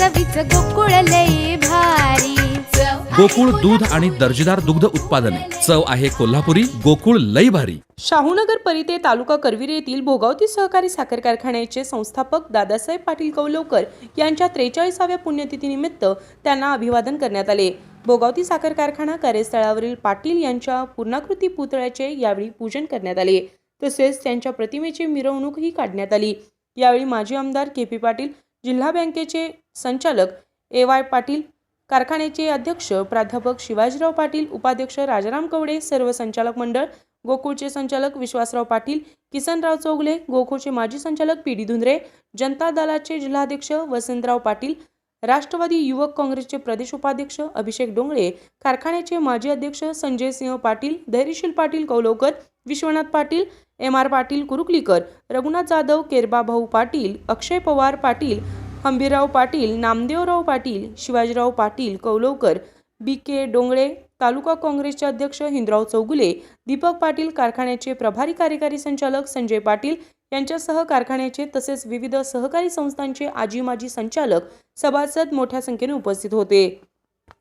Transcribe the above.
चवीच गोकुळ लई भारी. गोकुळ दूध आणि दर्जेदार दुग्ध उत्पादने. चव आहे कोल्हापुरी गोकुळ लई भारी. शाहूनगर परिते तालुका करवीर येथील भोगावती सहकारी साखर कारखान्याचे संस्थापक दादासाहेब पाटील कौलवकर यांच्या त्रेचाळीसाव्या पुण्यतिथीनिमित्त त्यांना अभिवादन करण्यात आले. भोगावती साखर कारखाना कार्यस्थळावरील पाटील यांच्या पूर्णाकृती पुतळ्याचे यावेळी पूजन करण्यात आले. तसेच त्यांच्या प्रतिमेची मिरवणूकही काढण्यात आली. यावेळी माजी आमदार के पी पाटील जिल्हा बँकेचे संचालक ए वाय पाटील कारखान्याचे अध्यक्ष प्राध्यापक शिवाजीराव पाटील उपाध्यक्ष राजाराम कवडे सर्व संचालक मंडळ गोकुळचे संचालक विश्वासराव पाटील किसनराव चौगले गोकुळचे माजी संचालक पी डी धुंद्रे जनता दलाचे जिल्हाध्यक्ष वसंतराव पाटील राष्ट्रवादी युवक काँग्रेसचे प्रदेश उपाध्यक्ष अभिषेक डोंगळे कारखान्याचे माजी अध्यक्ष Sanjay Singh Patil Dhairyashil Patil Kaulavkar Vishwanath Patil M R Patil Kurukalikar Raghunath Jadhav Kerbabhau Patil Akshay Pawar Patil Hambirrao Patil Namdevrao Patil Shivajirao Patil Kaulavkar B K Dongale तालुका काँग्रेसचे अध्यक्ष हिंदराव चौगुले दीपक पाटील कारखान्याचे प्रभारी कार्यकारी संचालक संजय पाटील यांच्यासह कारखान्याचे तसेच विविध सहकारी संस्थांचे आजी माजी संचालक सभासद मोठ्या संख्येने उपस्थित होते.